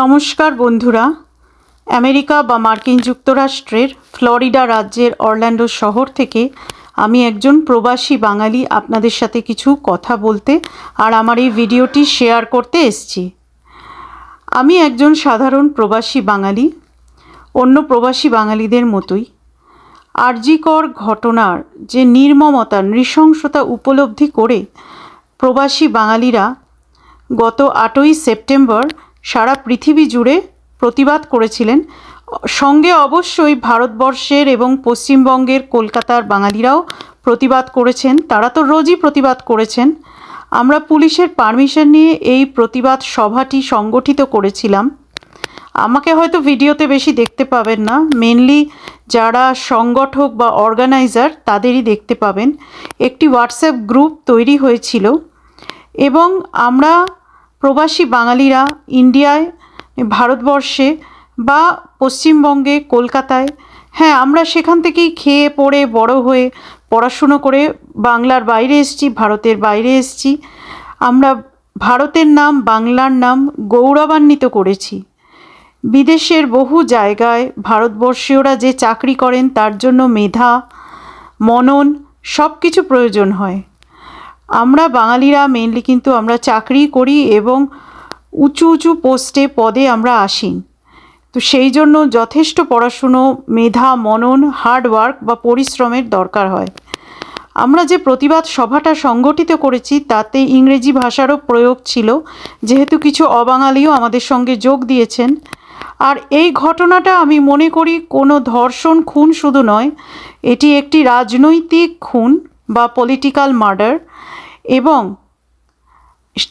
নমস্কার বন্ধুরা। আমেরিকা বা মার্কিন যুক্তরাষ্ট্রের ফ্লোরিডা রাজ্যের অরল্যান্ডো শহর থেকে আমি একজন প্রবাসী বাঙালি আপনাদের সাথে কিছু কথা বলতে আর আমার এই ভিডিওটি শেয়ার করতে এসছি। আমি একজন সাধারণ প্রবাসী বাঙালি, অন্য প্রবাসী বাঙালিদের মতোই। আরজিকর ঘটনার যে নির্মমতা, নৃশংসতা উপলব্ধি করে প্রবাসী বাঙালিরা গত আটই সেপ্টেম্বর সারা পৃথিবী জুড়ে প্রতিবাদ করেছিলেন। সঙ্গে অবশ্যই ভারতবর্ষের এবং পশ্চিমবঙ্গের কলকাতার বাঙালিরাও প্রতিবাদ করেছেন, তারা তো রোজই প্রতিবাদ করেছেন। আমরা পুলিশের পারমিশন নিয়ে এই প্রতিবাদ সভাটি সংগঠিত করেছিলাম। আমাকে হয়তো ভিডিওতে বেশি দেখতে পাবেন না মেনলি যারা সংগঠক বা অর্গানাইজার তাদেরই দেখতে পাবেন। একটি হোয়াটসঅ্যাপ গ্রুপ তৈরি হয়েছিল এবং আমরা প্রবাসী বাঙালিরা ইন্ডিয়ায়, ভারতবর্ষে বা পশ্চিমবঙ্গে, কলকাতায় হ্যাঁ আমরা সেখান থেকেই খেয়ে পড়ে বড় হয়ে পড়াশুনো করে বাংলার বাইরে এসেছি, ভারতের বাইরে এসেছি। আমরা ভারতের নাম, বাংলার নাম গৌরবান্বিত করেছি। বিদেশের বহু জায়গায় ভারতবর্ষীয়রা যে চাকরি করেন, তার জন্য মেধা, মনন সব কিছু প্রয়োজন হয়। আমরা বাঙালিরা মেনলি কিন্তু আমরা চাকরি করি এবং উঁচু উঁচু পোস্টে পদে আমরা আসি। তো সেই জন্য যথেষ্ট পড়াশুনো, মেধা, মনন হার্ডওয়ার্ক বা পরিশ্রমের দরকার হয়। আমরা যে প্রতিবাদ সভাটা সংগঠিত করেছি তাতে ইংরেজি ভাষারও প্রয়োগ ছিল, যেহেতু কিছু অবাঙালিও আমাদের সঙ্গে যোগ দিয়েছেন। আর এই ঘটনাটা আমি মনে করি কোনো ধর্ষণ খুন শুধু নয়, এটি একটি রাজনৈতিক খুন বা পলিটিক্যাল মার্ডার এবং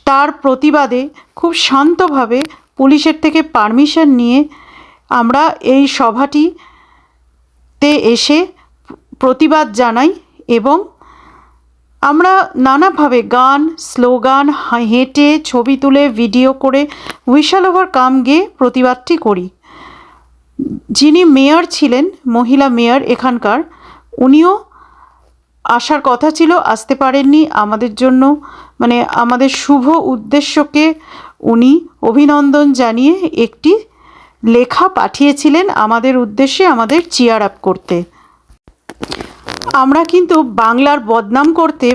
তার প্রতিবাদে খুব শান্তভাবে পুলিশের থেকে পারমিশন নিয়ে আমরা এই সভাটিতে এসে প্রতিবাদ জানাই এবং আমরা নানাভাবে গান, স্লোগান হেঁটে ছবি তুলে, ভিডিও করে উইশাল ওভার কাম গেয়ে প্রতিবাদটি করি। যিনি মেয়র ছিলেন, মহিলা মেয়র এখানকার, উনিও আসার কথা ছিল, আসতে পারেননি। আমাদের জন্য মানে আমাদের শুভ উদ্দেশ্যকে উনি অভিনন্দন জানিয়ে একটি লেখা পাঠিয়েছিলেন আমাদের উদ্দেশ্যে আমাদের চিয়ার আপ করতে। আমরা কিন্তু বাংলার বদনাম করতে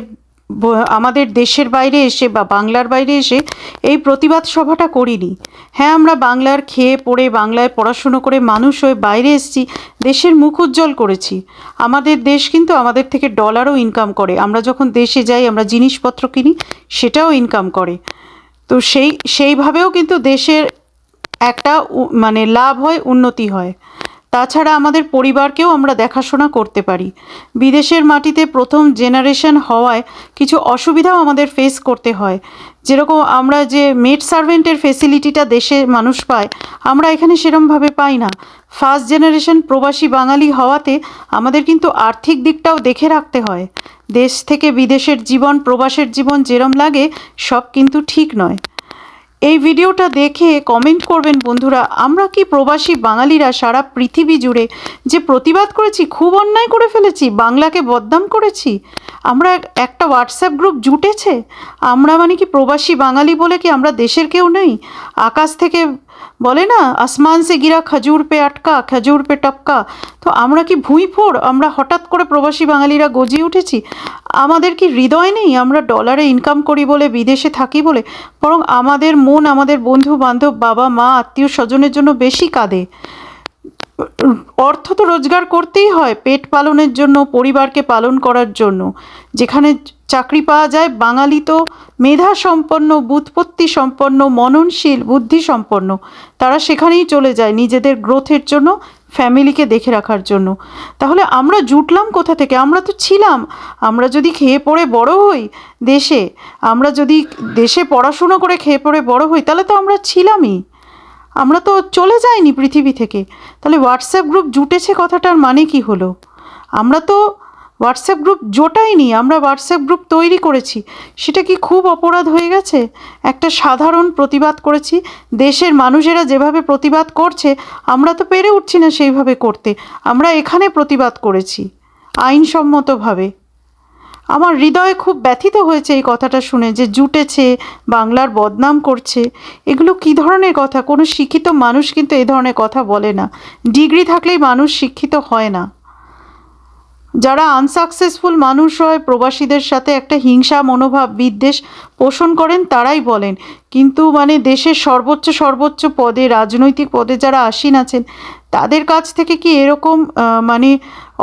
আমাদের দেশের বাইরে এসে বা বাংলার বাইরে এসে এই প্রতিবাদ সভাটা করিনি। হ্যাঁ আমরা বাংলার খেয়ে পড়ে, বাংলায় পড়াশুনো করে মানুষ হয়ে বাইরে এসেছি, দেশের মুখ উজ্জ্বল করেছি। আমাদের দেশ কিন্তু আমাদের থেকে ডলারও ইনকাম করে। আমরা যখন দেশে যাই, আমরা জিনিসপত্র কিনি, সেটাও ইনকাম করে। তো সেই, সেইভাবেও কিন্তু দেশের একটা মানে লাভ হয়, উন্নতি হয়। তাছাড়া আমাদের পরিবারকেও আমরা দেখাশোনা করতে পারি। বিদেশের মাটিতে প্রথম জেনারেশন হওয়ায় কিছু অসুবিধাও আমাদের ফেস করতে হয়। যেরকম আমরা যে মেড সার্ভেন্টের ফেসিলিটিটা দেশে মানুষ পায়, আমরা এখানে সেরমভাবে পাই না। ফার্স্ট জেনারেশন প্রবাসী বাঙালি হওয়াতে আমাদের কিন্তু আর্থিক দিকটাও দেখে রাখতে হয়। দেশ থেকে বিদেশের জীবন, প্রবাসের জীবন যেরম লাগে, সব কিন্তু ঠিক নয়। এই ভিডিওটা দেখে কমেন্ট করবেন বন্ধুরা, আমরা কি প্রবাসী বাঙালিরা সারা পৃথিবী জুড়ে যে প্রতিবাদ করেছি, খুব অন্যায় করে ফেলেছি, বাংলাকে বদনাম করেছি? আমরা একটা হোয়াটসঅ্যাপ গ্রুপ জুটেছে? আমরা মানে কি প্রবাসী বাঙালি বলে কি আমরা দেশের কেউ নেই? আকাশ থেকে বলে না, আসমান সে গিরা খাজুর পে আটকা, খাজুর পে টপকা। তো আমরা কি ভুঁইফোড় আমরা হঠাৎ করে প্রবাসী বাঙালিরা গজিয়ে উঠেছি? আমাদের কি হৃদয় নেই? আমরা ডলারে ইনকাম করি বলে, বিদেশে থাকি বলে, বরং আমাদের মন, আমাদের বন্ধু বান্ধব বাবা মা আত্মীয় স্বজনের জন্য বেশি কাঁদে। অর্থ তো রোজগার করতেই হয়, পেট পালনের জন্য, পরিবারকে পালন করার জন্য। যেখানে চাকরি পাওয়া যায়, বাঙালি তো মেধা সম্পন্ন, বুৎপত্তি সম্পন্ন, মননশীল, বুদ্ধি সম্পন্ন। তারা সেখানেই চলে যায় নিজেদের গ্রোথের জন্য, ফ্যামিলিকে দেখে রাখার জন্য। তাহলে আমরা জুটলাম কোথা থেকে? আমরা তো ছিলাম। আমরা যদি খেয়ে পড়ে বড় হই দেশে, আমরা যদি দেশে পড়াশুনো করে খেয়ে পড়ে বড় হই, তাহলে তো আমরা ছিলামই। আমরা তো চলে যাইনি পৃথিবী থেকে। তাহলে হোয়াটসঅ্যাপ গ্রুপ জুটেছে কথাটার মানে কি হলো? আমরা তো হোয়াটসঅ্যাপ গ্রুপ জোটাইনি, আমরা হোয়াটসঅ্যাপ গ্রুপ তৈরি করেছি। সেটা কি খুব অপরাধ হয়ে গেছে? একটা সাধারণ প্রতিবাদ করেছি, দেশের মানুষেরা যেভাবে প্রতিবাদ করছে, আমরা তো পেরে উঠছি না সেইভাবে করতে। আমরা এখানে প্রতিবাদ করেছি, আইনসম্মতভাবে। আমার হৃদয়ে খুব ব্যথিত হয়েছে এই কথাটা শুনে যে জুটেছে, বাংলার বদনাম করছে। এগুলো কি ধরনের কথা? কোনো শিক্ষিত মানুষ কিন্তু এই ধরনের কথা বলে না। ডিগ্রি থাকলেই মানুষ শিক্ষিত হয় না। যারা আনসাকসেসফুল মানুষ হয়, প্রবাসীদের সাথে একটা হিংসা মনোভাব বিদ্বেষ পোষণ করেন, তারাই বলেন। কিন্তু মানে দেশের সর্বোচ্চ সর্বোচ্চ পদে, রাজনৈতিক পদে যারা আসীন আছেন, তাদের কাছ থেকে কি এরকম মানে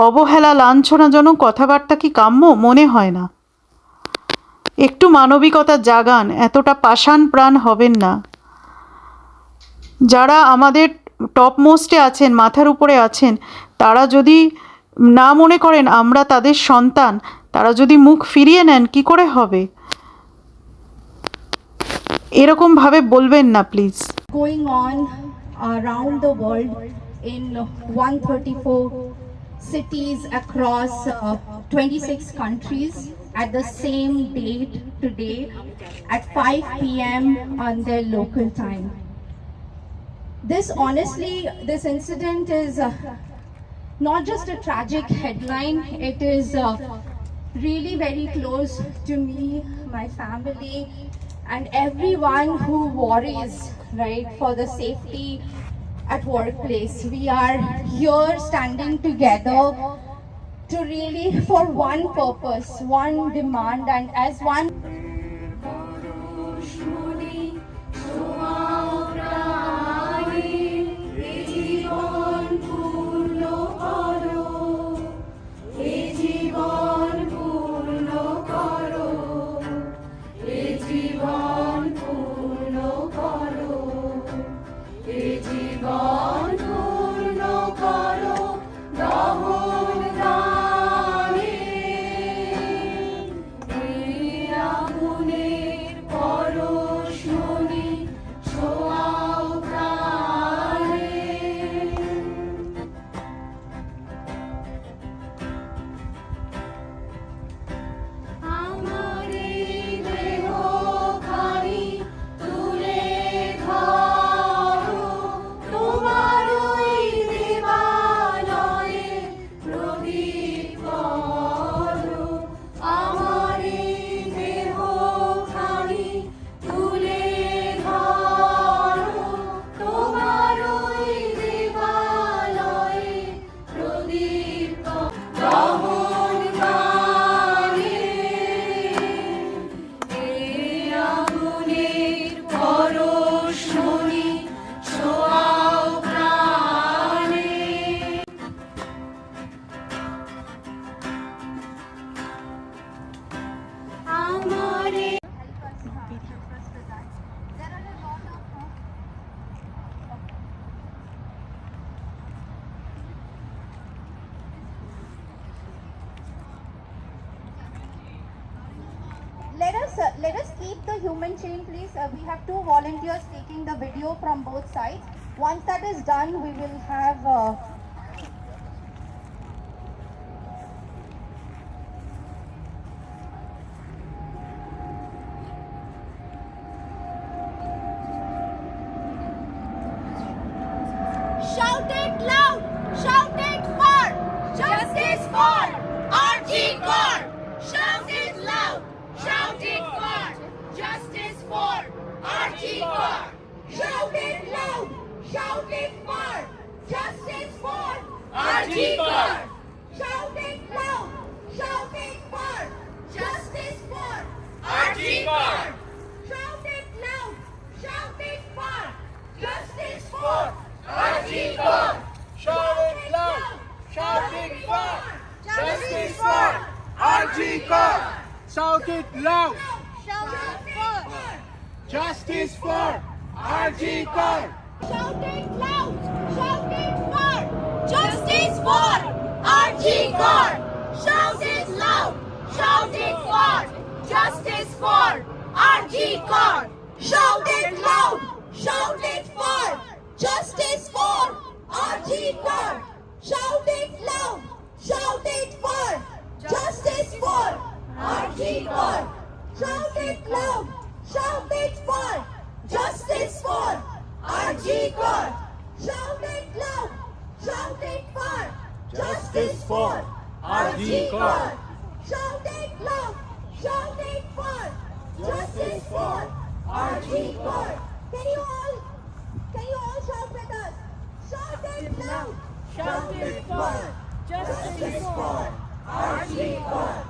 অবহেলা, লাঞ্ছনাজনক কথাবার্তা কি কাম্য? মনে হয় না। একটু মানবিকতা জাগান, এতটা পাষাণ প্রাণ হবেন না। যারা আমাদের টপ মোস্টে আছেন, মাথার উপরে আছেন, তারা যদি না মনে করেন আমরা তাদের সন্তান তারা যদি মুখ ফিরিয়ে নেন কি করে হবে? এরকম ভাবে বলবেন না please going on around the world in 134 cities across 26 countries at the same date today at 5 PM on the local time This honestly, this incident is not just a tragic headline, it is uh, really very close to me, my family, and everyone who worries, right, for the safety at workplace. We are here standing together to really, for one purpose, one demand, and as one let us keep the human chain please. Uh, we have two volunteers taking the video from both sides. Once that is done we will have uh, RG Kor! Shout it loud! Shout it! Justice for RG Kar! Shout it loud! Shout it for Justice for RG Kar! Shout it loud! Shout it for justice for RG Kor! Shout it loud! Shout it for justice for RG Kor! Shout it loud! Shout it for justice for Kor! Shout it loud! Shout it for justice for Kor! Shout it loud! Shout it for justice for Kor! Shout it loud! Shout it for justice for Kor! Shout it loud! shouting for justice for Court. Can you all, can you all shout with us? Shout it loud. Shout it for justice for Archie Court.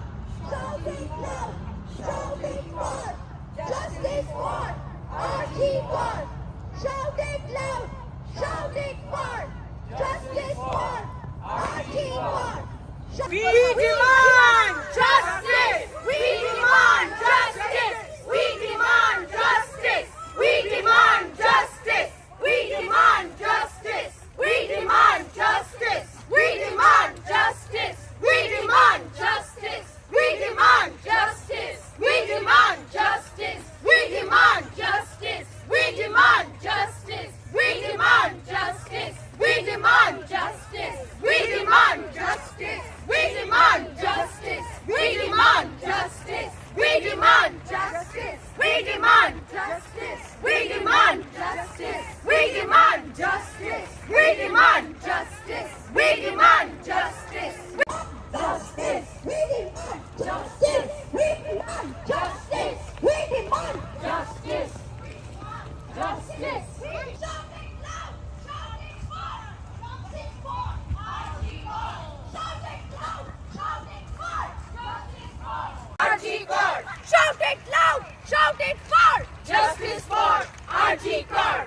Shout it loud. Shout it for justice for Archie Court. Shout it loud. Shout it for justice for Archie Court. We demand Justice for RG Carr.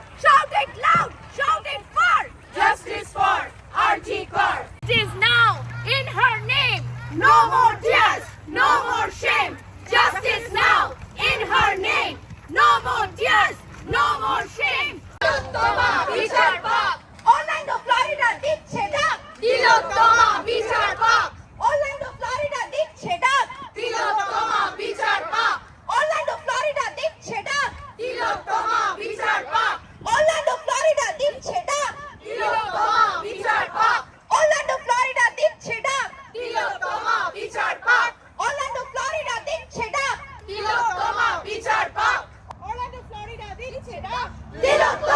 será de los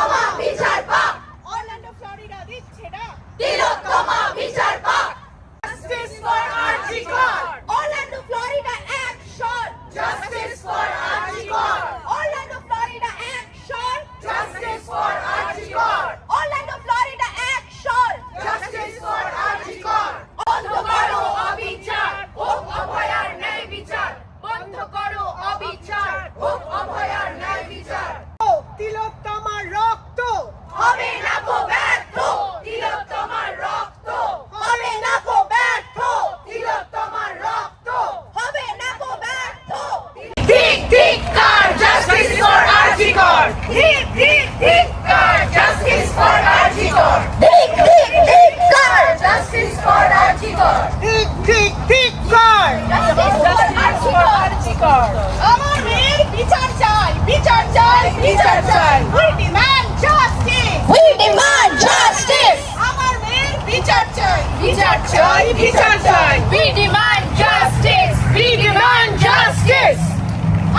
বিচার চাই we demand justice we demand justice আমার মেয়ের বিচার চাই বিচার চাই বিচার চাই we demand justice we demand justice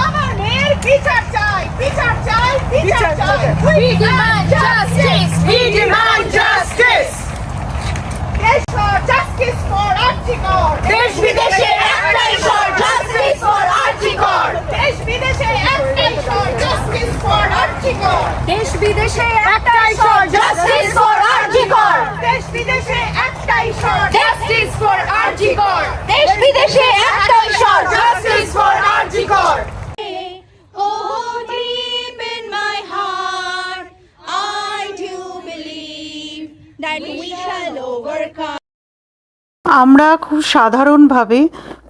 আমার মেয়ের বিচার চাই বিচার চাই বিচার চাই we demand justice we demand justice justice for article দেশ বিদেশে একটাই আমরা খুব সাধারণভাবে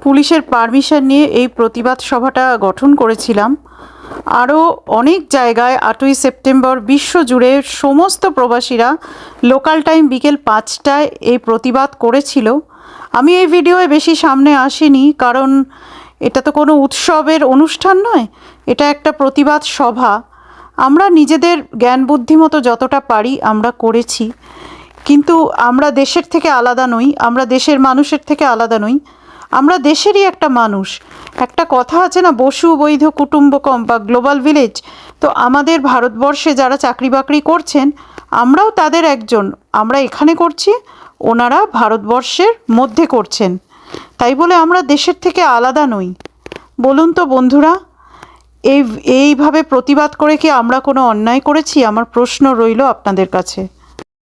পুলিশের পারমিশন নিয়ে এই প্রতিবাদ সভাটা গঠন করেছিলাম। আরও অনেক জায়গায় আটই সেপ্টেম্বর বিশ্বজুড়ে সমস্ত প্রবাসীরা লোকাল টাইম বিকেল পাঁচটায় এই প্রতিবাদ করেছিল। আমি এই ভিডিওয়ে বেশি সামনে আসিনি, কারণ এটা তো কোনো উৎসবের অনুষ্ঠান নয়, এটা একটা প্রতিবাদ সভা। আমরা নিজেদের জ্ঞান বুদ্ধিমতো যতটা পারি আমরা করেছি। কিন্তু আমরা দেশের থেকে আলাদা নই, আমরা দেশের মানুষের থেকে আলাদা নই। আমরা দেশেরই একটা মানুষ। একটা কথা আছে না, বসু, বৈধ, কুটুম্বকম বা গ্লোবাল ভিলেজ? তো আমাদের ভারতবর্ষে যারা চাকরি বাকরি করছেন, আমরাও তাদের একজন। আমরা এখানে করছি, ওনারা ভারতবর্ষের মধ্যে করছেন। তাই বলে আমরা দেশের থেকে আলাদা নই। বলুন তো বন্ধুরা, এই, এইভাবে প্রতিবাদ করে কি আমরা কোনো অন্যায় করেছি? আমার প্রশ্ন রইল আপনাদের কাছে।